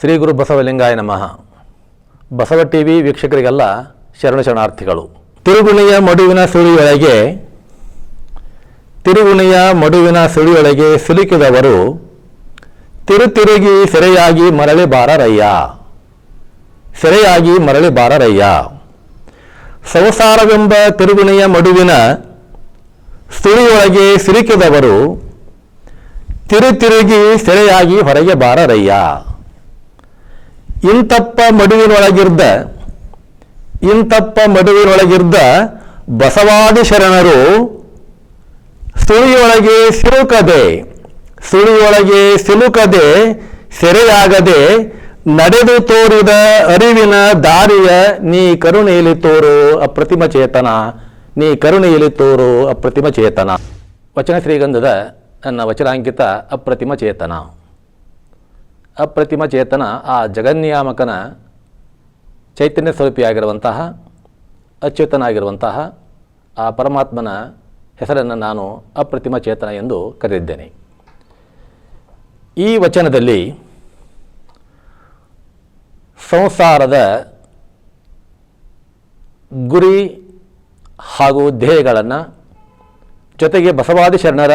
ಶ್ರೀ ಗುರು ಬಸವಲಿಂಗಾಯ ನಮಃ. Basava T V ವೀಕ್ಷಕರಿಗೆಲ್ಲ ಶರಣ ಶರಣಾರ್ಥಿಗಳು. ತಿರುಗುಣಿಯ ಮಡುವಿನ ಸುಳಿಯೊಳಗೆ, ತಿರುಗುಣಿಯ ಮಡುವಿನ ಸುಳಿಯೊಳಗೆ ಸಿಲುಕಿದವರು, ತಿರುತಿರುಗಿ ಸೆರೆಯಾಗಿ ಮರಳಿ ಬಾರರಯ್ಯ. ಸೆರೆಯಾಗಿ ಮರಳಿ ಬಾರರಯ್ಯ. ಸಂಸಾರವೆಂಬ ತಿರುಗುಣಿಯ ಮಡುವಿನ ಸುಳಿಯೊಳಗೆ ಸಿಲುಕಿದವರು, ತಿರುತಿರುಗಿ ಸೆರೆಯಾಗಿ ಹೊರಗೆ ಬಾರರಯ್ಯ. ಇಂತಪ್ಪ ಮಡುವಿನೊಳಗಿರ್ದ ಇಂತಪ್ಪ ಮಡುವಿನೊಳಗಿರ್ದ ಬಸವಾದಿ ಶರಣರು, ಸುಳಿಯೊಳಗೆ ಸಿಲುಕದೆ ಸುಳಿಯೊಳಗೆ ಸಿಲುಕದೆ, ಸೆರೆಯಾಗದೆ, ನಡೆದು ತೋರಿದ ಅರಿವಿನ ದಾರಿಯ ನೀ ಕರುಣೆಯಲ್ಲಿ ತೋರು ಅಪ್ರತಿಮ ಚೇತನ, ನೀ ಕರುಣೆಯಲ್ಲಿ ತೋರು ಅಪ್ರತಿಮ ಚೇತನ. ವಚನ ಶ್ರೀಗಂಧದ ನನ್ನ ವಚನಾಂಕಿತ ಅಪ್ರತಿಮ ಚೇತನ. ಅಪ್ರತಿಮ ಚೇತನ ಆ ಜಗನ್ನಿಯಾಮಕನ ಚೈತನ್ಯ ಸ್ವರೂಪಿಯಾಗಿರುವಂತಹ, ಅಚ್ಯುತನಾಗಿರುವಂತಹ ಆ ಪರಮಾತ್ಮನ ಹೆಸರನ್ನು ನಾನು ಅಪ್ರತಿಮ ಚೇತನ ಎಂದು ಕರೆದಿದ್ದೇನೆ. ಈ ವಚನದಲ್ಲಿ ಸಂಸಾರದ ಗುರಿ ಹಾಗೂ ಧ್ಯೇಯಗಳನ್ನು, ಜೊತೆಗೆ ಬಸವಾದಿ ಶರಣರ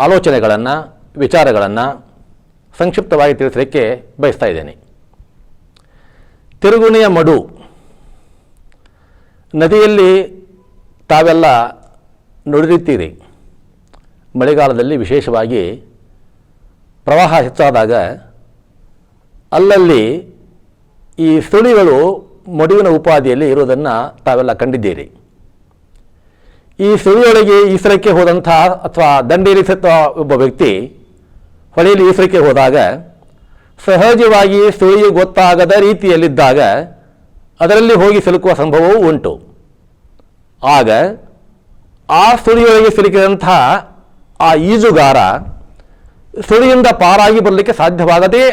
ಆಲೋಚನೆಗಳನ್ನು, ವಿಚಾರಗಳನ್ನು ಸಂಕ್ಷಿಪ್ತವಾಗಿ ತಿಳಿಸಲಿಕ್ಕೆ ಬಯಸ್ತಾ ಇದ್ದೇನೆ. ತಿರುಗುಣಿಯ ಮಡು, ನದಿಯಲ್ಲಿ ತಾವೆಲ್ಲ ನುಡಿದಿರ್ತೀರಿ ಮಳೆಗಾಲದಲ್ಲಿ ವಿಶೇಷವಾಗಿ ಪ್ರವಾಹ ಹೆಚ್ಚಾದಾಗ ಅಲ್ಲಲ್ಲಿ ಈ ಸುಳಿಗಳು ಮಡುವಿನ ಉಪಾದಿಯಲ್ಲಿ ಇರುವುದನ್ನು ತಾವೆಲ್ಲ ಕಂಡಿದ್ದೀರಿ. ಈ ಸುಳಿಯೊಳಗೆ ಈಸರಕ್ಕೆ ಹೋದಂಥ ಅಥವಾ ದಂಡೇರಿಸುತ್ತ ಒಬ್ಬ ವ್ಯಕ್ತಿ ಹೊಳೆಯಲ್ಲಿ ಈಸರಕ್ಕೆ ಹೋದಾಗ, ಸಹಜವಾಗಿ ಸುಳಿಯು ಗೊತ್ತಾಗದ ರೀತಿಯಲ್ಲಿದ್ದಾಗ ಅದರಲ್ಲಿ ಹೋಗಿ ಸಿಲುಕುವ ಸಂಭವವೂ ಉಂಟು. ಆಗ ಆ ಸುಳಿಯೊಳಗೆ ಸಿಲುಕಿದಂತಹ ಆ ಈಜುಗಾರ ಸುಳಿಯಿಂದ ಪಾರಾಗಿ ಬರಲಿಕ್ಕೆ ಸಾಧ್ಯವಾಗದೇ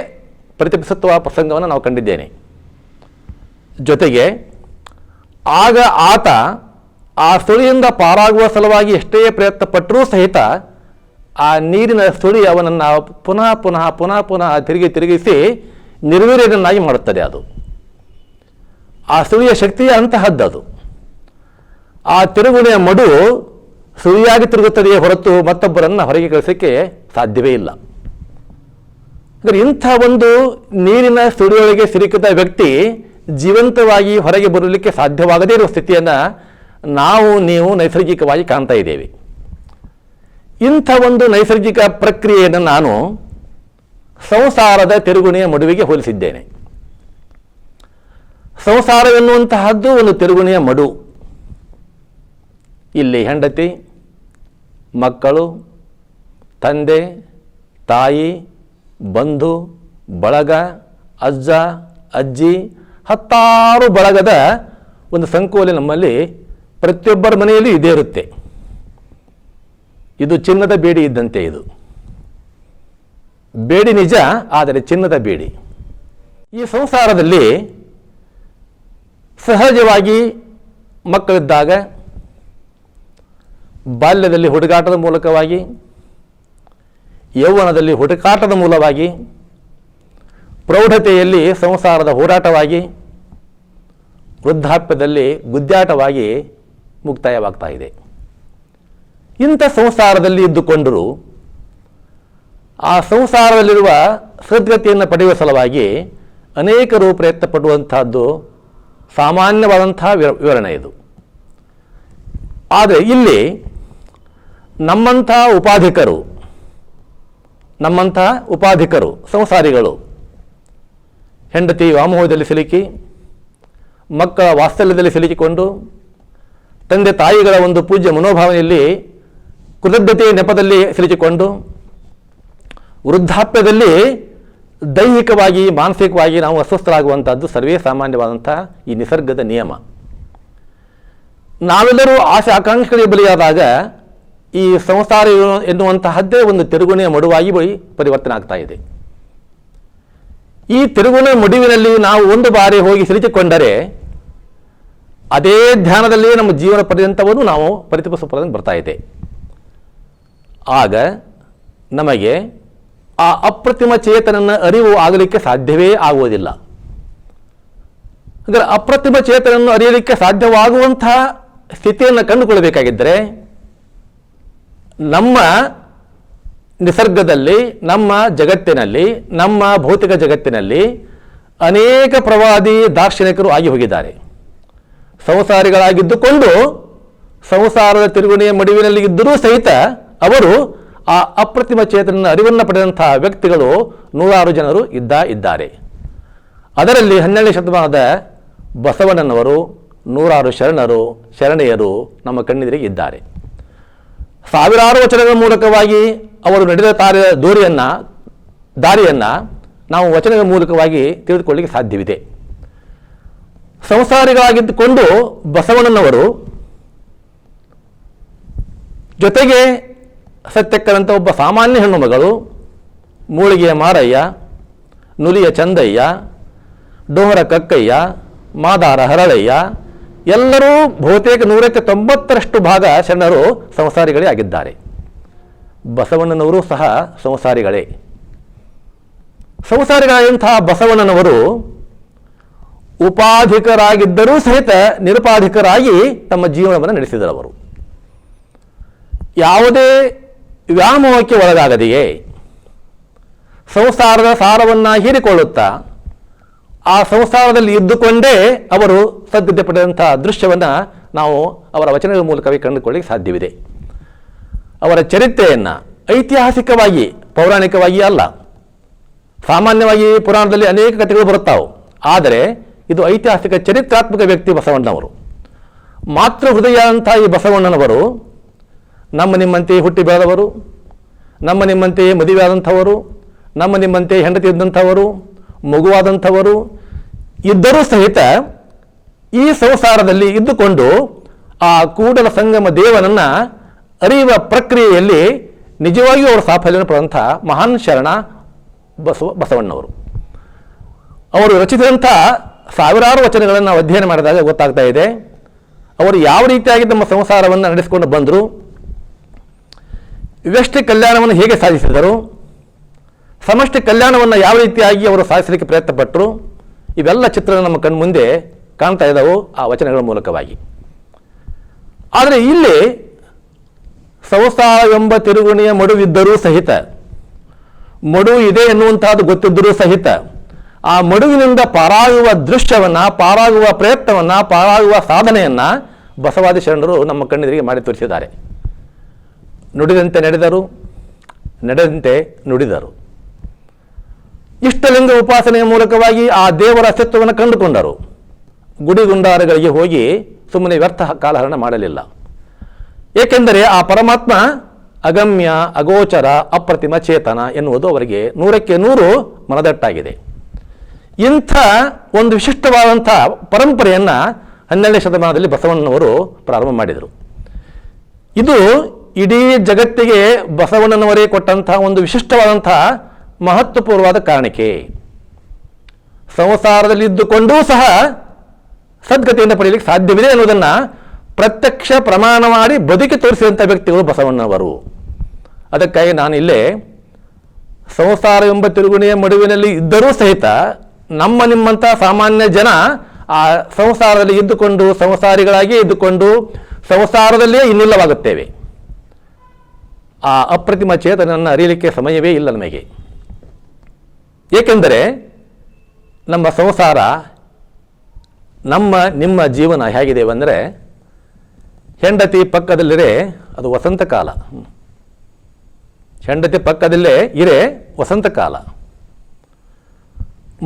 ಪ್ರತಿಪಿಸುತ್ತುವ ಪ್ರಸಂಗವನ್ನು ನಾವು ಕಂಡಿದ್ದೇನೆ. ಜೊತೆಗೆ ಆಗ ಆತ ಆ ಸುಳಿಯಿಂದ ಪಾರಾಗುವ ಸಲುವಾಗಿ ಎಷ್ಟೇ ಪ್ರಯತ್ನ ಪಟ್ಟರೂ ಸಹಿತ ಆ ನೀರಿನ ಸುಳಿ ಅವನನ್ನು ಪುನಃ ಪುನಃ ಪುನಃ ಪುನಃ ತಿರುಗಿ ತಿರುಗಿಸಿ ನಿರ್ವೀರ್ಯನನ್ನಾಗಿ ಮಾಡುತ್ತದೆ ಅದು. ಆ ಸುಳಿಯ ಶಕ್ತಿಯ ಅಂತಹದ್ದದು. ಆ ತಿರುಗುಣೆಯ ಮಡು ಸುಳಿಯಾಗಿ ತಿರುಗುತ್ತದೆಯೇ ಹೊರತು ಮತ್ತೊಬ್ಬರನ್ನು ಹೊರಗೆ ಕಳಿಸೋಕ್ಕೆ ಸಾಧ್ಯವೇ ಇಲ್ಲ. ಅಂದರೆ ಇಂಥ ಒಂದು ನೀರಿನ ಸುಳಿಯೊಳಗೆ ಸಿಲುಕಿದ ವ್ಯಕ್ತಿ ಜೀವಂತವಾಗಿ ಹೊರಗೆ ಬರಲಿಕ್ಕೆ ಸಾಧ್ಯವಾಗದೇ ಇರುವ ಸ್ಥಿತಿಯನ್ನು ನಾವು, ನೀವು ನೈಸರ್ಗಿಕವಾಗಿ ಕಾಣ್ತಾ ಇದ್ದೇವೆ. ಇಂಥ ಒಂದು ನೈಸರ್ಗಿಕ ಪ್ರಕ್ರಿಯೆಯನ್ನು ನಾನು ಸಂಸಾರದ ತಿರುಗುಣಿಯ ಮಡುವಿಗೆ ಹೋಲಿಸಿದ್ದೇನೆ. ಸಂಸಾರ ಎನ್ನುವಂತಹದ್ದು ಒಂದು ತಿರುಗುಣಿಯ ಮಡು. ಇಲ್ಲಿ ಹೆಂಡತಿ, ಮಕ್ಕಳು, ತಂದೆ, ತಾಯಿ, ಬಂಧು, ಬಳಗ, ಅಜ್ಜ, ಅಜ್ಜಿ, ಹತ್ತಾರು ಬಳಗದ ಒಂದು ಸಂಕೋಲೆ ನಮ್ಮಲ್ಲಿ ಪ್ರತಿಯೊಬ್ಬರ ಮನೆಯಲ್ಲಿ ಇದೇ ಇರುತ್ತೆ. ಇದು ಚಿನ್ನದ ಬೇಡಿ ಇದ್ದಂತೆ ಇದು. ಬೇಡಿ ನಿಜ, ಆದರೆ ಚಿನ್ನದ ಬೇಡಿ. ಈ ಸಂಸಾರದಲ್ಲಿ ಸಹಜವಾಗಿ ಮಕ್ಕಳಿದ್ದಾಗ ಬಾಲ್ಯದಲ್ಲಿ ಹುಡುಗಾಟದ ಮೂಲಕವಾಗಿ, ಯೌವನದಲ್ಲಿ ಹುಡುಕಾಟದ ಮೂಲವಾಗಿ, ಪ್ರೌಢತೆಯಲ್ಲಿ ಸಂಸಾರದ ಹೋರಾಟವಾಗಿ, ವೃದ್ಧಾಪ್ಯದಲ್ಲಿ ಗುದ್ದಾಟವಾಗಿ ಮುಕ್ತಾಯವಾಗ್ತಾ ಇದೆ. ಇಂಥ ಸಂಸಾರದಲ್ಲಿ ಇದ್ದುಕೊಂಡರೂ ಆ ಸಂಸಾರದಲ್ಲಿರುವ ಸದ್ಗತಿಯನ್ನು ಪಡೆಯುವ ಸಲುವಾಗಿ ಅನೇಕರು ಪ್ರಯತ್ನ ಪಡುವಂತಹದ್ದು ಸಾಮಾನ್ಯವಾದಂತಹ ವಿವ- ವಿವರಣೆ ಇದು. ಆದರೆ ಇಲ್ಲಿ ನಮ್ಮಂಥ ಉಪಾಧಿಕರು ನಮ್ಮಂಥ ಉಪಾಧಿಕರು, ಸಂಸಾರಿಗಳು, ಹೆಂಡತಿ ವ್ಯಾಮೋಹದಲ್ಲಿ ಸಿಲುಕಿ, ಮಕ್ಕಳ ವಾತ್ಸಲ್ಯದಲ್ಲಿ ಸಿಲುಕಿಕೊಂಡು, ತಂದೆ ತಾಯಿಗಳ ಒಂದು ಪೂಜ್ಯ ಮನೋಭಾವನೆಯಲ್ಲಿ ಕೃತಜ್ಞತೆಯ ನೆಪದಲ್ಲಿ ಸಿಲುಕಿಕೊಂಡು ವೃದ್ಧಾಪ್ಯದಲ್ಲಿ ದೈಹಿಕವಾಗಿ, ಮಾನಸಿಕವಾಗಿ ನಾವು ಅಸ್ವಸ್ಥರಾಗುವಂಥದ್ದು ಸರ್ವೇ ಸಾಮಾನ್ಯವಾದಂಥ ಈ ನಿಸರ್ಗದ ನಿಯಮ. ನಾವೆಲ್ಲರೂ ಆಸೆ ಆಕಾಂಕ್ಷೆಗಳಿಗೆ ಬಲಿಯಾದಾಗ ಈ ಸಂಸಾರ ಎನ್ನುವ- ಎನ್ನುವಂತಹದ್ದೇ ಒಂದು ತಿರುಗುಣೆಯ ಮಡುವಾಗಿ ಪರಿವರ್ತನೆ ಆಗ್ತಾ ಇದೆ. ಈ ತಿರುಗುಣ ಮಡುವಿನಲ್ಲಿ ನಾವು ಒಂದು ಬಾರಿ ಹೋಗಿ ಸಿಲುಕಿಕೊಂಡರೆ ಅದೇ ಧ್ಯಾನದಲ್ಲಿ ನಮ್ಮ ಜೀವನ ಪರ್ಯಂತವನ್ನು ನಾವು ಪರಿತಪಿಸುವ ಬರ್ತಾ ಇದೆ. ಆಗ ನಮಗೆ ಆ ಅಪ್ರತಿಮ ಚೇತನನ ಅರಿವು ಆಗಲಿಕ್ಕೆ ಸಾಧ್ಯವೇ ಆಗುವುದಿಲ್ಲ. ಅಂದರೆ ಅಪ್ರತಿಮ ಚೇತನನ್ನು ಅರಿಯಲಿಕ್ಕೆ ಸಾಧ್ಯವಾಗುವಂತಹ ಸ್ಥಿತಿಯನ್ನು ಕಂಡುಕೊಳ್ಳಬೇಕಾಗಿದ್ದರೆ ನಮ್ಮ ನಿಸರ್ಗದಲ್ಲಿ, ನಮ್ಮ ಜಗತ್ತಿನಲ್ಲಿ, ನಮ್ಮ ಭೌತಿಕ ಜಗತ್ತಿನಲ್ಲಿ ಅನೇಕ ಪ್ರವಾದಿ ದಾರ್ಶನಿಕರು ಆಗಿ ಹೋಗಿದ್ದಾರೆ. ಸಂಸಾರಿಗಳಾಗಿದ್ದುಕೊಂಡು, ಸಂಸಾರದ ತಿರುಗುಣಿಯ ಮಡುವಿನಲ್ಲಿ ಇದ್ದರೂ ಸಹಿತ ಅವರು ಆ ಅಪ್ರತಿಮ ಚೇತನ ಅರಿವನ್ನು ಪಡೆದಂತಹ ವ್ಯಕ್ತಿಗಳು ನೂರಾರು ಜನರು ಇದ್ದ ಇದ್ದಾರೆ. ಅದರಲ್ಲಿ ಹನ್ನೆರಡನೇ ಶತಮಾನದ ಬಸವಣ್ಣನವರು, ನೂರಾರು ಶರಣರು, ಶರಣೆಯರು ನಮ್ಮ ಕಣ್ಣೆದುರಿಗೆ ಇದ್ದಾರೆ. ಸಾವಿರಾರು ವಚನಗಳ ಮೂಲಕವಾಗಿ ಅವರು ನಡೆದ ತಾರ ದೂರಿಯನ್ನು, ದಾರಿಯನ್ನು ನಾವು ವಚನಗಳ ಮೂಲಕವಾಗಿ ತಿಳಿದುಕೊಳ್ಳಿಕ್ಕೆ ಸಾಧ್ಯವಿದೆ. ಸಂಸಾರಿಗಳಾಗಿದ್ದುಕೊಂಡು ಬಸವಣ್ಣನವರು ಜೊತೆಗೆ ಸತ್ಯಕ್ಕರಂಥ ಒಬ್ಬ ಸಾಮಾನ್ಯ ಹೆಣ್ಣು ಮಗಳು, ಮೂಳಿಗೆಯ ಮಾರಯ್ಯ, ನುಲಿಯ ಚಂದಯ್ಯ, ಡೋಹರ ಕಕ್ಕಯ್ಯ, ಮಾದಾರ ಹರಳಯ್ಯ, ಎಲ್ಲರೂ ಬಹುತೇಕ ನೂರಕ್ಕೆ ತೊಂಬತ್ತರಷ್ಟು ಭಾಗ ಶರಣರು ಸಂಸಾರಿಗಳೇ ಆಗಿದ್ದಾರೆ. ಬಸವಣ್ಣನವರು ಸಹ ಸಂಸಾರಿಗಳೇ. ಸಂಸಾರಿಗಳಾದಂತಹ ಬಸವಣ್ಣನವರು ಉಪಾಧಿಕರಾಗಿದ್ದರೂ ಸಹಿತ ನಿರುಪಾಧಿಕರಾಗಿ ತಮ್ಮ ಜೀವನವನ್ನು ನಡೆಸಿದರು ಅವರು ಯಾವುದೇ ವ್ಯಾಮೋಹಕ್ಕೆ ಒಳಗಾಗದೆಯೇ? ಸಂಸಾರದ ಸಾರವನ್ನು ಹೀರಿಕೊಳ್ಳುತ್ತಾ, ಆ ಸಂಸಾರದಲ್ಲಿ ಇದ್ದುಕೊಂಡೇ ಅವರು ಸದ್ಯತೆ ಪಡೆದಂಥ ದೃಶ್ಯವನ್ನು ನಾವು ಅವರ ವಚನಗಳ ಮೂಲಕವೇ ಕಂಡುಕೊಳ್ಳಿಕ್ಕೆ ಸಾಧ್ಯವಿದೆ. ಅವರ ಚರಿತ್ರೆಯನ್ನು ಐತಿಹಾಸಿಕವಾಗಿ, ಪೌರಾಣಿಕವಾಗಿ ಅಲ್ಲ, ಸಾಮಾನ್ಯವಾಗಿ ಪುರಾಣದಲ್ಲಿ ಅನೇಕ ಕಥೆಗಳು ಬರುತ್ತಾವು. ಆದರೆ ಇದು ಐತಿಹಾಸಿಕ ಚರಿತ್ರಾತ್ಮಕ ವ್ಯಕ್ತಿ ಬಸವಣ್ಣವರು ಮಾತೃ ಹೃದಯ ಅಂತ ಈ ಬಸವಣ್ಣನವರು ನಮ್ಮ ನಿಮ್ಮಂತೆ ಹುಟ್ಟಿ ಬೆಳೆದವರು ನಮ್ಮ ನಿಮ್ಮಂತೆ ಮದುವೆಯಾದಂಥವರು, ನಮ್ಮ ನಿಮ್ಮಂತೆ ಹೆಂಡತಿ ಇದ್ದಂಥವರು, ಮಗುವಾದಂಥವರು ಇದ್ದರೂ ಸಹಿತ ಈ ಸಂಸಾರದಲ್ಲಿ ಇದ್ದುಕೊಂಡು ಆ ಕೂಡಲ ಸಂಗಮ ದೇವನನ್ನ ಅರಿಯುವ ಪ್ರಕ್ರಿಯೆಯಲ್ಲಿ ನಿಜವಾಗಿಯೂ ಅವರು ಸಾಫಲ್ಯವನ್ನು ಪಡೆದಂಥ ಮಹಾನ್ ಶರಣ ಬಸವ, ಬಸವಣ್ಣವರು. ಅವರು ರಚಿಸಿದಂಥ ಸಾವಿರಾರು ವಚನಗಳನ್ನು ಅಧ್ಯಯನ ಮಾಡಿದಾಗ ಗೊತ್ತಾಗ್ತಾ ಇದೆ. ಅವರು ಯಾವ ರೀತಿಯಾಗಿ ನಮ್ಮ ಸಂಸಾರವನ್ನು ನಡೆಸಿಕೊಂಡು ಬಂದರು ವ್ಯಷ್ಟಿ ಕಲ್ಯಾಣವನ್ನು ಹೇಗೆ ಸಾಧಿಸಿದರು? ಸಮಷ್ಟಿ ಕಲ್ಯಾಣವನ್ನು ಯಾವ ರೀತಿಯಾಗಿ ಅವರು ಸಾಧಿಸಲಿಕ್ಕೆ ಪ್ರಯತ್ನ ಪಟ್ಟರು ಇವೆಲ್ಲ ಚಿತ್ರ ನಮ್ಮ ಕಣ್ಮುಂದೆ ಕಾಣ್ತಾ ಇದ್ದಾವೆ ಆ ವಚನಗಳ ಮೂಲಕವಾಗಿ. ಆದರೆ ಇಲ್ಲಿ ಎಂಬ ತಿರುಗುಣಿಯ ಮಡುವಿದ್ದರೂ ಸಹಿತ, ಮಡು ಇದೆ ಎನ್ನುವಂತಹದ್ದು ಗೊತ್ತಿದ್ದರೂ ಸಹಿತ, ಆ ಮಡುವಿನಿಂದ ಪಾರಾಗುವ ದೃಶ್ಯವನ್ನು, ಪಾರಾಗುವ ಪ್ರಯತ್ನವನ್ನು, ಪಾರಾಗುವ ಸಾಧನೆಯನ್ನು ಬಸವಾದಿ ಶರಣರು ನಮ್ಮ ಕಣ್ಣೆದುರಿಗೆ ಮಾಡಿ ತೋರಿಸಿದ್ದಾರೆ. ನುಡಿದಂತೆ ನಡೆದರು, ನಡೆದಂತೆ ನುಡಿದರು. ಇಷ್ಟಲಿಂಗ ಉಪಾಸನೆಯ ಮೂಲಕವಾಗಿ ಆ ದೇವರ ಅಸ್ತಿತ್ವವನ್ನು ಕಂಡುಕೊಂಡರು. ಗುಡಿಗುಂಡಾರಗಳಿಗೆ ಹೋಗಿ ಸುಮ್ಮನೆ ವ್ಯರ್ಥ ಕಾಲಹರಣ ಮಾಡಲಿಲ್ಲ. ಏಕೆಂದರೆ ಆ ಪರಮಾತ್ಮ ಅಗಮ್ಯ, ಅಗೋಚರ, ಅಪ್ರತಿಮ, ಚೇತನ ಎನ್ನುವುದು ಅವರಿಗೆ ನೂರಕ್ಕೆ ನೂರು ಮನದಟ್ಟಾಗಿದೆ. ಇಂಥ ಒಂದು ವಿಶಿಷ್ಟವಾದಂಥ ಪರಂಪರೆಯನ್ನು ಹನ್ನೆರಡನೇ ಶತಮಾನದಲ್ಲಿ ಬಸವಣ್ಣನವರು ಪ್ರಾರಂಭ ಮಾಡಿದರು. ಇದು ಇಡೀ ಜಗತ್ತಿಗೆ ಬಸವಣ್ಣನವರೇ ಕೊಟ್ಟಂತಹ ಒಂದು ವಿಶಿಷ್ಟವಾದಂತಹ ಮಹತ್ವಪೂರ್ವವಾದ ಸಂಸಾರದಲ್ಲಿ ಇದ್ದುಕೊಂಡೂ ಸಹ ಸದ್ಗತಿಯನ್ನು ಪಡೆಯಲಿಕ್ಕೆ ಸಾಧ್ಯವಿದೆ ಅನ್ನೋದನ್ನು ಪ್ರತ್ಯಕ್ಷ ಪ್ರಮಾಣ ಮಾಡಿ ಬದುಕಿ ತೋರಿಸಿದಂಥ ವ್ಯಕ್ತಿಗಳು ಬಸವಣ್ಣನವರು. ಅದಕ್ಕಾಗಿ ನಾನು ಇಲ್ಲೇ ಸಂಸಾರ ಎಂಬ ತಿರುಗುಣಿಯ ಮಡುವಿನಲ್ಲಿ ಇದ್ದರೂ ಸಹಿತ ನಮ್ಮ ನಿಮ್ಮಂಥ ಸಾಮಾನ್ಯ ಜನ ಆ ಸಂಸಾರದಲ್ಲಿ ಇದ್ದುಕೊಂಡು ಸಂಸಾರಿಗಳಾಗಿಯೇ ಇದ್ದುಕೊಂಡು ಸಂಸಾರದಲ್ಲಿಯೇ ಇನ್ನಿಲ್ಲವಾಗುತ್ತೇವೆ. ಆ ಅಪ್ರತಿಮ ಚೇತನನ್ನು ಅರಿಯಲಿಕ್ಕೆ ಸಮಯವೇ ಇಲ್ಲ ನಮಗೆ. ಏಕೆಂದರೆ ನಮ್ಮ ಸಂಸಾರ ನಮ್ಮ, ನಿಮ್ಮ ಜೀವನ ಹೇಗಿದೆ ಅಂದರೆ ಹೆಂಡತಿ ಪಕ್ಕದಲ್ಲಿರೆ, ಅದು ವಸಂತ ಕಾಲ ಹೆಂಡತಿ ಪಕ್ಕದಲ್ಲೇ ಇರೆ ವಸಂತ ಕಾಲ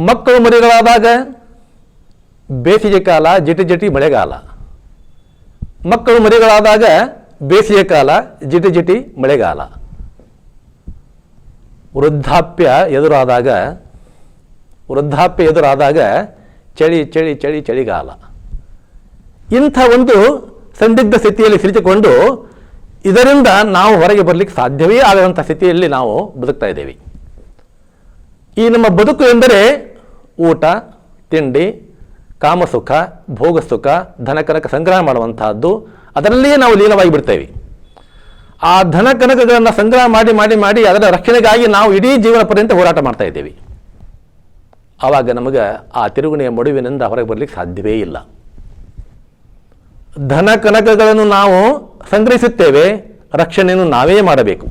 ಮಕ್ಕಳು ಮರಿಗಳಾದಾಗ ಬೇಸಿಗೆ ಕಾಲ, ಜಿಟಿ ಜಟಿ ಮಳೆಗಾಲ. ಮಕ್ಕಳು ಮರಿಗಳಾದಾಗ ಬೇಸಿಗೆ ಕಾಲ, ಜಿಟಿ ಜಿಟಿ ಮಳೆಗಾಲ. ವೃದ್ಧಾಪ್ಯ ಎದುರಾದಾಗ ವೃದ್ಧಾಪ್ಯ ಎದುರಾದಾಗ ಚಳಿ ಚಳಿ ಚಳಿ, ಚಳಿಗಾಲ. ಇಂಥ ಒಂದು ಸಂದಿಗ್ಧ ಸ್ಥಿತಿಯಲ್ಲಿ ಸಿಲುಕಿಕೊಂಡು ಇದರಿಂದ ನಾವು ಹೊರಗೆ ಬರಲಿಕ್ಕೆ ಸಾಧ್ಯವೇ ಆಗದಂಥ ಸ್ಥಿತಿಯಲ್ಲಿ ನಾವು ಬದುಕ್ತಾ ಇದ್ದೇವೆ. ಈ ನಮ್ಮ ಬದುಕು ಎಂದರೆ ಊಟ, ತಿಂಡಿ, ಕಾಮಸುಖ, ಭೋಗಸುಖ, ಧನಕನಕ ಸಂಗ್ರಹ ಮಾಡುವಂತಹದ್ದು ಅದರಲ್ಲಿಯೇ ನಾವು ಲೀನವಾಗಿ ಬಿಡ್ತೇವೆ. ಆ ಧನ ಕನಕಗಳನ್ನು ಸಂಗ್ರಹ ಮಾಡಿ ಮಾಡಿ ಮಾಡಿ ಅದರ ರಕ್ಷಣೆಗಾಗಿ ನಾವು ಇಡೀ ಜೀವನ ಪರ್ಯಂತ ಹೋರಾಟ ಮಾಡ್ತಾ ಇದ್ದೇವೆ. ಆವಾಗ ನಮಗೆ ಆ ತಿರುಗುಣೆಯ ಮಡುವಿನಿಂದ ಹೊರಗೆ ಬರಲಿಕ್ಕೆ ಸಾಧ್ಯವೇ ಇಲ್ಲ. ಧನ ಕನಕಗಳನ್ನು ನಾವು ಸಂಗ್ರಹಿಸುತ್ತೇವೆ, ರಕ್ಷಣೆಯನ್ನು ನಾವೇ ಮಾಡಬೇಕು.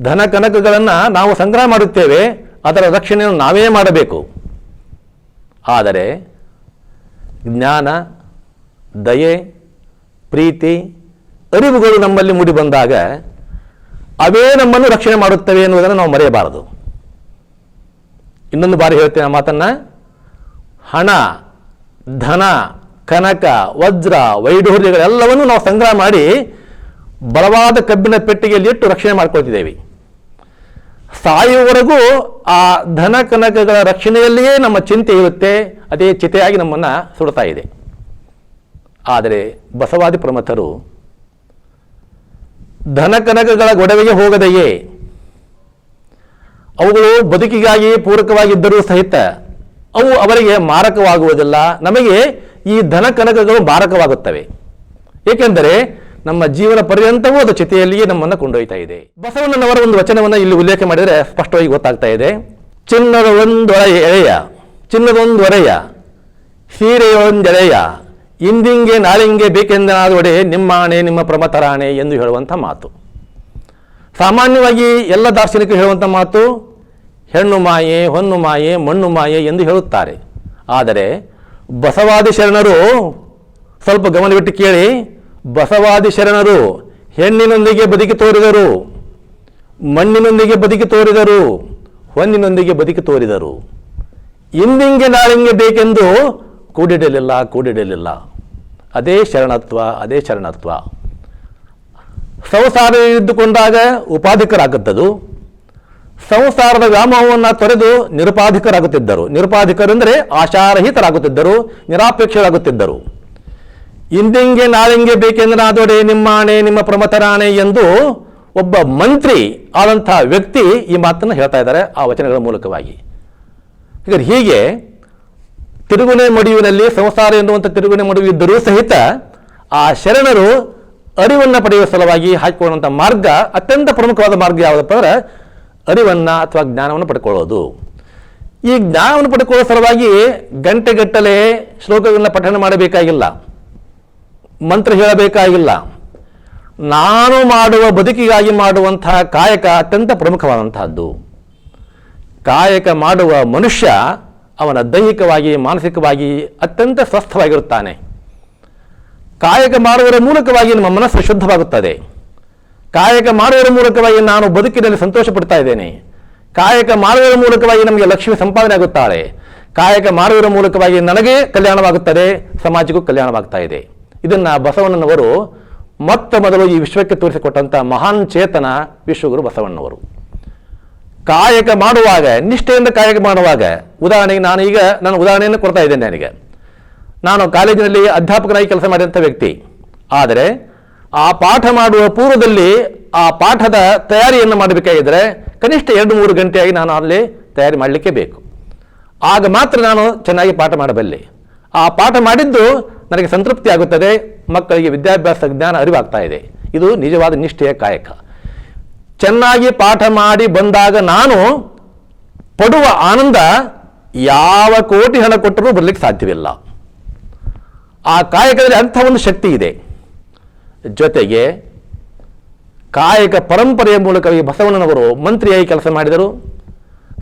ಧನ ಕನಕಗಳನ್ನು ನಾವು ಸಂಗ್ರಹ ಮಾಡುತ್ತೇವೆ, ಅದರ ರಕ್ಷಣೆಯನ್ನು ನಾವೇ ಮಾಡಬೇಕು. ಆದರೆ ಜ್ಞಾನ ದಯೆ, ಪ್ರೀತಿ, ಅರಿವುಗಳು ನಮ್ಮಲ್ಲಿ ಮೂಡಿ ಬಂದಾಗ ಅವೇ ನಮ್ಮನ್ನು ರಕ್ಷಣೆ ಮಾಡುತ್ತವೆ ಎನ್ನುವುದನ್ನು ನಾವು ಮರೆಯಬಾರದು. ಇನ್ನೊಂದು ಬಾರಿ ಹೇಳ್ತೇನೆ ಮಾತನ್ನ. ಹಣ, ಧನ, ಕನಕ, ವಜ್ರ, ವೈಢೂರ್ಯಗಳೆಲ್ಲವನ್ನು ನಾವು ಸಂಗ್ರಹ ಮಾಡಿ ಬಲವಾದ ಕಬ್ಬಿನ ಪೆಟ್ಟಿಗೆಯಲ್ಲಿ ಇಟ್ಟು ರಕ್ಷಣೆ ಮಾಡ್ಕೊಳ್ತಿದ್ದೇವೆ. ಸಾಯುವವರೆಗೂ ಆ ಧನ, ಕನಕಗಳ ರಕ್ಷಣೆಯಲ್ಲಿಯೇ ನಮ್ಮ ಚಿಂತೆ ಇರುತ್ತೆ, ಅದೇ ಚಿತೆಯಾಗಿ ನಮ್ಮನ್ನು ಸುಡ್ತಾ ಇದೆ. ಆದರೆ ಬಸವಾದಿ ಪ್ರಮಥರು ಧನ ಕನಕಗಳ ಗೊಡವೆಗೆ ಹೋಗದೆಯೇ? ಅವುಗಳು ಬದುಕಿಗಾಗಿ ಪೂರಕವಾಗಿದ್ದರೂ ಸಹಿತ ಅವು ಅವರಿಗೆ ಮಾರಕವಾಗುವುದಿಲ್ಲ. ನಮಗೆ ಈ ಧನ ಕನಕಗಳು ಮಾರಕವಾಗುತ್ತವೆ. ಏಕೆಂದರೆ ನಮ್ಮ ಜೀವನ ಪರ್ಯಂತವೂ ಅದು ಚಿತೆಯಲ್ಲಿಯೇ ನಮ್ಮನ್ನು ಕೊಂಡೊಯ್ತಾ ಇದೆ. ಬಸವಣ್ಣನವರ ಒಂದು ವಚನವನ್ನು ಇಲ್ಲಿ ಉಲ್ಲೇಖ ಮಾಡಿದರೆ ಸ್ಪಷ್ಟವಾಗಿ ಗೊತ್ತಾಗ್ತಾ ಇದೆ. ಚಿನ್ನದ ಒಂದೊಳೆಯ ಎಳೆಯ ಚಿನ್ನದೊಂದೊರೆಯ ಸೀರೆಯೊಂದೆಳೆಯ ಇಂದಿಂಗೆ ನಾಳಿಂಗೆ ಬೇಕೆಂದನಾದೊಡೆ ನಿಮ್ಮಾಣೆ, ನಿಮ್ಮ ಪ್ರಮತರಾಣೆ ಎಂದು ಹೇಳುವಂಥ ಮಾತು. ಸಾಮಾನ್ಯವಾಗಿ ಎಲ್ಲ ದಾರ್ಶನಿಕರು ಹೇಳುವಂಥ ಮಾತು, ಹೆಣ್ಣು ಮಾಯೆ, ಹೊನ್ನು ಮಾಯೆ, ಮಣ್ಣು ಮಾಯೆ ಎಂದು ಹೇಳುತ್ತಾರೆ. ಆದರೆ ಬಸವಾದಿ ಶರಣರು, ಸ್ವಲ್ಪ ಗಮನವಿಟ್ಟು ಕೇಳಿ, ಬಸವಾದಿ ಶರಣರು ಹೆಣ್ಣಿನೊಂದಿಗೆ ಬದುಕಿ ತೋರಿದರು, ಮಣ್ಣಿನೊಂದಿಗೆ ಬದುಕಿ ತೋರಿದರು, ಹೊನ್ನಿನೊಂದಿಗೆ ಬದುಕಿ ತೋರಿದರು. ಇಂದಿಂಗೆ ನಾಳಿಂಗೆ ಬೇಕೆಂದು ಕೂಡಿಡಲಿಲ್ಲ ಕೂಡಿಡಲಿಲ್ಲ. ಅದೇ ಶರಣತ್ವ ಅದೇ ಶರಣತ್ವ. ಸಂಸಾರ ಇದ್ದುಕೊಂಡಾಗ ಉಪಾಧಿಕರಾಗುತ್ತದು. ಸಂಸಾರದ ವ್ಯಾಮೋಹವನ್ನು ತೊರೆದು ನಿರುಪಾಧಿಕರಾಗುತ್ತಿದ್ದರು. ನಿರುಪಾಧಿಕರೆಂದರೆ ಆಶಾರಹಿತರಾಗುತ್ತಿದ್ದರು ನಿರಾಪೇಕ್ಷರಾಗುತ್ತಿದ್ದರು ಇಂದಿಂಗೆ ನಾಳಿಂಗೆ ಬೇಕೆಂದನಾದೊಡೆ ನಿಮ್ಮಾಣೆ, ನಿಮ್ಮ ಪ್ರಮತರಾಣೆ ಎಂದು ಒಬ್ಬ ಮಂತ್ರಿ ಆದಂತಹ ವ್ಯಕ್ತಿ ಈ ಮಾತನ್ನು ಹೇಳ್ತಾ ಇದ್ದಾರೆ ಆ ವಚನಗಳ ಮೂಲಕವಾಗಿ. ಹೀಗೆ ತಿರುಗುನೆ ಮಡುವಿನಲ್ಲಿ ಸಂಸಾರ ಎನ್ನುವಂಥ ತಿರುಗುನೆ ಮಡಿವು ಇದ್ದರೂ ಸಹಿತ ಆ ಶರಣರು ಅರಿವನ್ನು ಪಡೆಯುವ ಸಲುವಾಗಿ ಹಾಕಿಕೊಳ್ಳುವಂಥ ಮಾರ್ಗ ಅತ್ಯಂತ ಪ್ರಮುಖವಾದ ಮಾರ್ಗ ಯಾವುದಪ್ಪ ಅಂದರೆ ಅರಿವನ್ನು ಅಥವಾ ಜ್ಞಾನವನ್ನು ಪಡ್ಕೊಳ್ಳೋದು. ಈ ಜ್ಞಾನವನ್ನು ಪಡ್ಕೊಳ್ಳುವ ಸಲುವಾಗಿ ಗಂಟೆಗಟ್ಟಲೆ ಶ್ಲೋಕಗಳನ್ನ ಪಠಣ ಮಾಡಬೇಕಾಗಿಲ್ಲ. ಮಂತ್ರ ಹೇಳಬೇಕಾಗಿಲ್ಲ. ನಾನು ಮಾಡುವ ಬದುಕಿಗಾಗಿ ಮಾಡುವಂತಹ ಕಾಯಕ ಅತ್ಯಂತ ಪ್ರಮುಖವಾದಂತಹದ್ದು ಕಾಯಕ ಮಾಡುವ ಮನುಷ್ಯ ಅವನ ದೈಹಿಕವಾಗಿ, ಮಾನಸಿಕವಾಗಿ ಅತ್ಯಂತ ಸ್ವಸ್ಥವಾಗಿರುತ್ತಾನೆ. ಕಾಯಕ ಮಾಡುವುದರ ಮೂಲಕವಾಗಿ ನಮ್ಮ ಮನಸ್ಸು ಶುದ್ಧವಾಗುತ್ತದೆ. ಕಾಯಕ ಮಾಡುವುದರ ಮೂಲಕವಾಗಿ ನಾನು ಬದುಕಿನಲ್ಲಿ ಸಂತೋಷ ಪಡ್ತಾ ಇದ್ದೇನೆ. ಕಾಯಕ ಮಾಡುವುದರ ಮೂಲಕವಾಗಿ ನಮಗೆ ಲಕ್ಷ್ಮಿ ಸಂಪಾದನೆ ಆಗುತ್ತಾಳೆ ಕಾಯಕ ಮಾಡುವುದರ ಮೂಲಕವಾಗಿ ನನಗೆ ಕಲ್ಯಾಣವಾಗುತ್ತದೆ, ಸಮಾಜಕ್ಕೂ ಕಲ್ಯಾಣವಾಗ್ತಾ ಇದೆ. ಇದನ್ನು ಬಸವಣ್ಣನವರು ಮೊತ್ತ ಮೊದಲು ಈ ವಿಶ್ವಕ್ಕೆ ತೋರಿಸಿಕೊಟ್ಟಂಥ ಮಹಾನ್ ಚೇತನ ವಿಶ್ವಗುರು ಬಸವಣ್ಣನವರು. ಕಾಯಕ ಮಾಡುವಾಗ, ನಿಷ್ಠೆಯಿಂದ ಕಾಯಕ ಮಾಡುವಾಗ, ಉದಾಹರಣೆಗೆ ನಾನು ಈಗ ನಾನು ಉದಾಹರಣೆಯನ್ನು ಕೊಡ್ತಾ ಇದ್ದೇನೆ ನನಗೆ. ನಾನು ಕಾಲೇಜಿನಲ್ಲಿ ಅಧ್ಯಾಪಕನಾಗಿ ಕೆಲಸ ಮಾಡಿದಂಥ ವ್ಯಕ್ತಿ. ಆದರೆ, ಆ ಪಾಠ ಮಾಡುವ ಪೂರ್ವದಲ್ಲಿ ಆ ಪಾಠದ ತಯಾರಿಯನ್ನು ಮಾಡಬೇಕಾಗಿದ್ದರೆ, ಕನಿಷ್ಠ ಎರಡು ಮೂರು ಗಂಟೆಯಾಗಿ ನಾನು ಅಲ್ಲಿ ತಯಾರಿ ಮಾಡಲಿಕ್ಕೆ ಬೇಕು. ಆಗ ಮಾತ್ರ ನಾನು ಚೆನ್ನಾಗಿ ಪಾಠ ಮಾಡಬಲ್ಲೆ. ಆ ಪಾಠ ಮಾಡಿದ್ದು ನನಗೆ ಸಂತೃಪ್ತಿ ಆಗುತ್ತದೆ, ಮಕ್ಕಳಿಗೆ ವಿದ್ಯಾಭ್ಯಾಸ ಜ್ಞಾನ ಅರಿವಾಗ್ತಾ ಇದೆ. ಇದು ನಿಜವಾದ ನಿಷ್ಠೆಯ ಕಾಯಕ. ಚೆನ್ನಾಗಿ ಪಾಠ ಮಾಡಿ ಬಂದಾಗ ನಾನು ಪಡುವ ಆನಂದ ಯಾವ ಕೋಟಿ ಹಣ ಕೊಟ್ಟರೂ ಬರಲಿಕ್ಕೆ ಸಾಧ್ಯವಿಲ್ಲ. ಆ ಕಾಯಕದಲ್ಲಿ ಅಂಥ ಒಂದು ಶಕ್ತಿ ಇದೆ. ಜೊತೆಗೆ ಕಾಯಕ ಪರಂಪರೆಯ ಮೂಲಕ ಈ ಬಸವಣ್ಣನವರು ಮಂತ್ರಿಯಾಗಿ ಕೆಲಸ ಮಾಡಿದರು.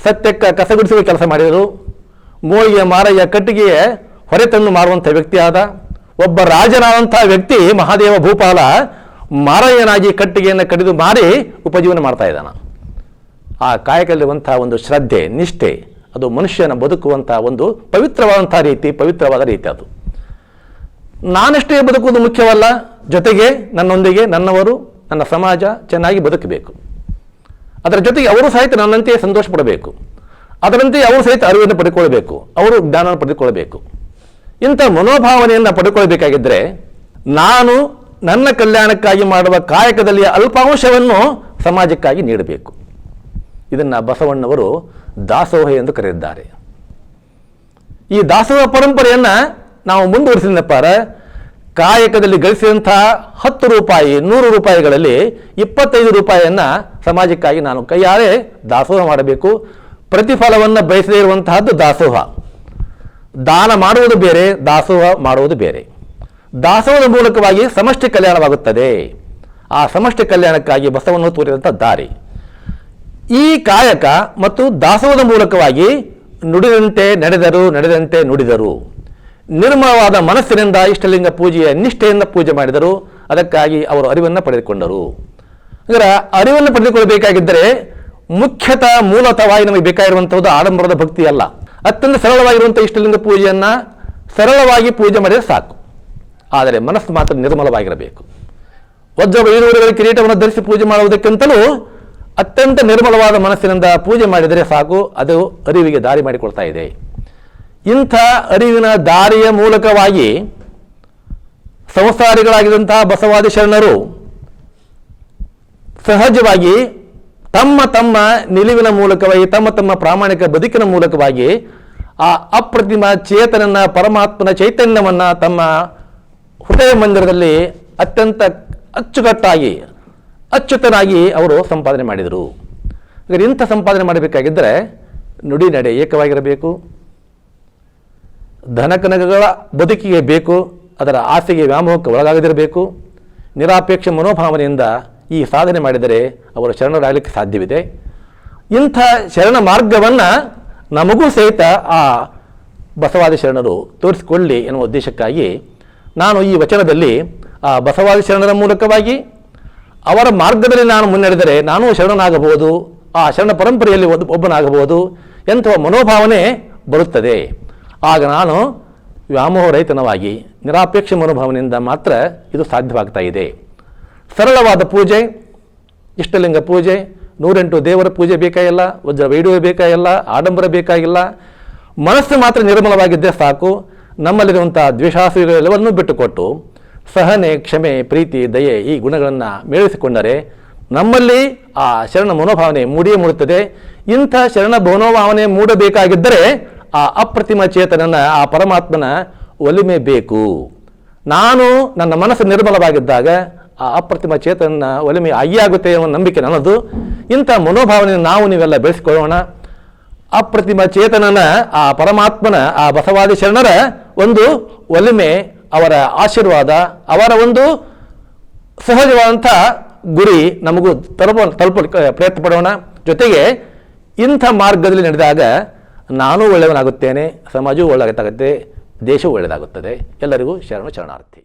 ಸತ್ಯಕ್ಕ ಕಸಗುಡಿಸುವ ಕೆಲಸ ಮಾಡಿದರು. ಮೋಳಿಗೆ ಮಾರಯ್ಯ ಕಟ್ಟಿಗೆಯ ಹೊರೆತಂದು ಮಾರುವಂಥ ವ್ಯಕ್ತಿಯಾದ. ಒಬ್ಬ ರಾಜನಾದಂಥ ವ್ಯಕ್ತಿ ಮಹಾದೇವ ಭೂಪಾಲ ಮಾರಯ್ಯನಾಗಿ ಕಟ್ಟಿಗೆಯನ್ನು ಕಡಿದು ಮಾರಿ ಉಪಜೀವನ ಮಾಡ್ತಾ ಇದ್ದಾನೆ. ಆ ಕಾಯಕಲ್ಲಿರುವಂಥ ಒಂದು ಶ್ರದ್ಧೆ, ನಿಷ್ಠೆ, ಅದು ಮನುಷ್ಯನ ಬದುಕುವಂಥ ಒಂದು ಪವಿತ್ರವಾದಂಥ ರೀತಿ, ಪವಿತ್ರವಾದ ರೀತಿ ಅದು. ನಾನಷ್ಟೇ ಬದುಕುವುದು ಮುಖ್ಯವಲ್ಲ, ಜೊತೆಗೆ ನನ್ನೊಂದಿಗೆ ನನ್ನವರು, ನನ್ನ ಸಮಾಜ ಚೆನ್ನಾಗಿ ಬದುಕಬೇಕು. ಅದರ ಜೊತೆಗೆ ಅವರು ಸಹಿತ ನನ್ನಂತೆಯೇ ಸಂತೋಷ ಪಡಬೇಕು ಅದರಂತೆಯೇ ಅವರು ಸಹಿತ ಅರಿವನ್ನು ಪಡೆದುಕೊಳ್ಬೇಕು ಅವರು ಜ್ಞಾನವನ್ನು ಪಡೆದುಕೊಳ್ಬೇಕು ಇಂಥ ಮನೋಭಾವನೆಯನ್ನು ಪಡೆದುಕೊಳ್ಬೇಕಾಗಿದ್ದರೆ ನಾನು ನನ್ನ ಕಲ್ಯಾಣಕ್ಕಾಗಿ ಮಾಡುವ ಕಾಯಕದಲ್ಲಿ ಅಲ್ಪಾಂಶವನ್ನು ಸಮಾಜಕ್ಕಾಗಿ ನೀಡಬೇಕು. ಇದನ್ನು ಬಸವಣ್ಣವರು ದಾಸೋಹ ಎಂದು ಕರೆದಿದ್ದಾರೆ. ಈ ದಾಸೋಹ ಪರಂಪರೆಯನ್ನು ನಾವು ಮುಂದುವರಿಸಿದಪ್ಪಾರ ಕಾಯಕದಲ್ಲಿ ಗಳಿಸಿದಂಥ ಹತ್ತು ರೂಪಾಯಿ, ನೂರು ರೂಪಾಯಿಗಳಲ್ಲಿ ಇಪ್ಪತ್ತೈದು ರೂಪಾಯಿಯನ್ನು ಸಮಾಜಕ್ಕಾಗಿ ನಾನು ಕೈಯಾರೆ ದಾಸೋಹ ಮಾಡಬೇಕು. ಪ್ರತಿಫಲವನ್ನು ಬಯಸದೇ ಇರುವಂತಹದ್ದು ದಾಸೋಹ. ದಾನ ಮಾಡುವುದು ಬೇರೆ, ದಾಸೋಹ ಮಾಡುವುದು ಬೇರೆ. ದಾಸೋಹದ ಮೂಲಕವಾಗಿ ಸಮಷ್ಟಿ ಕಲ್ಯಾಣವಾಗುತ್ತದೆ. ಆ ಸಮಷ್ಟಿ ಕಲ್ಯಾಣಕ್ಕಾಗಿ ಬಸವನ್ನು ತೋರಿದಂಥ ದಾರಿ. ಈ ಕಾಯಕ ಮತ್ತು ದಾಸೋಹದ ಮೂಲಕವಾಗಿ ನುಡಿದಂತೆ ನಡೆದರು, ನಡೆದಂತೆ ನುಡಿದರು. ನಿರ್ಮಲವಾದ ಮನಸ್ಸಿನಿಂದ ಇಷ್ಟಲಿಂಗ ಪೂಜೆಯ ನಿಷ್ಠೆಯಿಂದ ಪೂಜೆ ಮಾಡಿದರು. ಅದಕ್ಕಾಗಿ ಅವರು ಅರಿವನ್ನು ಪಡೆದುಕೊಂಡರು. ಅಂದರೆ ಅರಿವನ್ನು ಪಡೆದುಕೊಳ್ಳಬೇಕಾಗಿದ್ದರೆ ಮುಖ್ಯತಃ ಮೂಲತಃವಾಗಿ ನಮಗೆ ಬೇಕಾಗಿರುವಂಥದ್ದು ಆಡಂಬರದ ಭಕ್ತಿ ಅಲ್ಲ ಅತ್ಯಂತ ಸರಳವಾಗಿರುವಂಥ ಇಷ್ಟಲಿಂಗ ಪೂಜೆಯನ್ನು ಸರಳವಾಗಿ ಪೂಜೆ ಮಾಡಿದರೆ ಸಾಕು. ಆದರೆ ಮನಸ್ಸು ಮಾತ್ರ ನಿರ್ಮಲವಾಗಿರಬೇಕು. ವಜ್ರ ವೈಡೂರುಗಳ ಕಿರೀಟವನ್ನು ಧರಿಸಿ ಪೂಜೆ ಮಾಡುವುದಕ್ಕಿಂತಲೂ ಅತ್ಯಂತ ನಿರ್ಮಲವಾದ ಮನಸ್ಸಿನಿಂದ ಪೂಜೆ ಮಾಡಿದರೆ ಸಾಕು, ಅದು ಅರಿವಿಗೆ ದಾರಿ ಮಾಡಿಕೊಳ್ತಾ ಇದೆ. ಇಂಥ ಅರಿವಿನ ದಾರಿಯ ಮೂಲಕವಾಗಿ ಸಂಸಾರಿಗಳಾಗಿದ್ದಂತಹ ಬಸವಾದಿ ಶರಣರು ಸಹಜವಾಗಿ ತಮ್ಮ ತಮ್ಮ ನಿಲುವಿನ ಮೂಲಕವಾಗಿ, ತಮ್ಮ ತಮ್ಮ ಪ್ರಾಮಾಣಿಕ ಬದುಕಿನ ಮೂಲಕವಾಗಿ ಆ ಅಪ್ರತಿಮ ಚೇತನನ ಪರಮಾತ್ಮನ ಚೈತನ್ಯವನ್ನ ತಮ್ಮ ಹೃದಯ ಮಂದಿರದಲ್ಲಿ ಅತ್ಯಂತ ಅಚ್ಚುಕಟ್ಟಾಗಿ, ಅಚ್ಚುತನಾಗಿ ಅವರು ಸಂಪಾದನೆ ಮಾಡಿದರು. ಹಾಗಾದ್ರೆ ಇಂಥ ಸಂಪಾದನೆ ಮಾಡಬೇಕಾಗಿದ್ದರೆ ನುಡಿ ನಡೆ ಏಕವಾಗಿರಬೇಕು. ಧನಕನಗಳ ಬದುಕಿಗೆ ಬೇಕು, ಅದರ ಆಸೆಗೆ ವ್ಯಾಮೋಹಕ್ಕೆ ಒಳಗಾಗದಿರಬೇಕು. ನಿರಾಪೇಕ್ಷ ಮನೋಭಾವನೆಯಿಂದ ಈ ಸಾಧನೆ ಮಾಡಿದರೆ ಅವರು ಶರಣರಾಗಲಿಕ್ಕೆ ಸಾಧ್ಯವಿದೆ. ಇಂಥ ಶರಣ ಮಾರ್ಗವನ್ನು ನಮಗೂ ಸಹಿತ ಆ ಬಸವಾದಿ ಶರಣರು ತೋರಿಸಿಕೊಳ್ಳಿ ಎನ್ನುವ ಉದ್ದೇಶಕ್ಕಾಗಿ ನಾನು ಈ ವಚನದಲ್ಲಿ ಬಸವಾದಿ ಶರಣರ ಮೂಲಕವಾಗಿ ಅವರ ಮಾರ್ಗದಲ್ಲಿ ನಾನು ಮುನ್ನಡೆದರೆ ನಾನು ಶರಣನಾಗಬಹುದು, ಆ ಶರಣ ಪರಂಪರೆಯಲ್ಲಿ ಒಬ್ಬನಾಗಬಹುದು ಎಂಥ ಮನೋಭಾವನೆ ಬರುತ್ತದೆ. ಆಗ ನಾನು ವ್ಯಾಮೋಹ ರಹಿತನವಾಗಿ ನಿರಾಪೇಕ್ಷ ಮನೋಭಾವನೆಯಿಂದ ಮಾತ್ರ ಇದು ಸಾಧ್ಯವಾಗ್ತಾ ಇದೆ. ಸರಳವಾದ ಪೂಜೆ, ಇಷ್ಟಲಿಂಗ ಪೂಜೆ, ನೂರೆಂಟು ದೇವರ ಪೂಜೆ ಬೇಕಾಗಿಲ್ಲ ವಜ್ರ ವೈಡೂರ್ಯ ಬೇಕಾಗಿಲ್ಲ ಆಡಂಬರ ಬೇಕಾಗಿಲ್ಲ, ಮನಸ್ಸು ಮಾತ್ರ ನಿರ್ಮಲವಾಗಿದ್ದರೆ ಸಾಕು ನಮ್ಮಲ್ಲಿರುವಂಥ ದ್ವೇಷಾಸುಗಳೆಲ್ಲವನ್ನೂ ಬಿಟ್ಟುಕೊಟ್ಟು ಸಹನೆ, ಕ್ಷಮೆ, ಪ್ರೀತಿ, ದಯೆ ಈ ಗುಣಗಳನ್ನು ಮೇಳಿಸಿಕೊಂಡರೆ ನಮ್ಮಲ್ಲಿ ಆ ಶರಣ ಮನೋಭಾವನೆ ಮೂಡಿಯೇ ಮೂಡುತ್ತದೆ. ಇಂಥ ಶರಣ ಮನೋಭಾವನೆ ಮೂಡಬೇಕಾಗಿದ್ದರೆ ಆ ಅಪ್ರತಿಮ ಚೇತನನ, ಆ ಪರಮಾತ್ಮನ ಒಲಿಮೆ ಬೇಕು. ನಾನು ನನ್ನ ಮನಸ್ಸು ನಿರ್ಮಲವಾಗಿದ್ದಾಗ ಆ ಅಪ್ರತಿಮ ಚೇತನ ಒಲಿಮೆ ಆಗುತ್ತೆ ಎಂಬ ನಂಬಿಕೆ ನನ್ನದು. ಇಂಥ ಮನೋಭಾವನೆ ನಾವು ನೀವೆಲ್ಲ ಬೆಳೆಸಿಕೊಳ್ಳೋಣ. ಅಪ್ರತಿಮ ಚೇತನನ, ಆ ಪರಮಾತ್ಮನ, ಆ ಬಸವಾದಿ ಶರಣರ ಒಂದು ಒಲಿಮೆ ಅವರ ಆಶೀರ್ವಾದ, ಅವರ ಒಂದು ಸಹಜವಾದಂಥ ಗುರಿ ನಮಗೂ ತಲುಪ ತಲುಪ ಪ್ರಯತ್ನ ಪಡೋಣ. ಜೊತೆಗೆ ಇಂಥ ಮಾರ್ಗದಲ್ಲಿ ನಡೆದಾಗ ನಾನೂ ಒಳ್ಳೆಯವನಾಗುತ್ತೇನೆ, ಸಮಾಜವೂ ಒಳ್ಳೆಯದಾಗುತ್ತೆ, ದೇಶವೂ ಒಳ್ಳೆಯದಾಗುತ್ತದೆ. ಎಲ್ಲರಿಗೂ ಶರಣು ಶರಣಾರ್ಥಿ.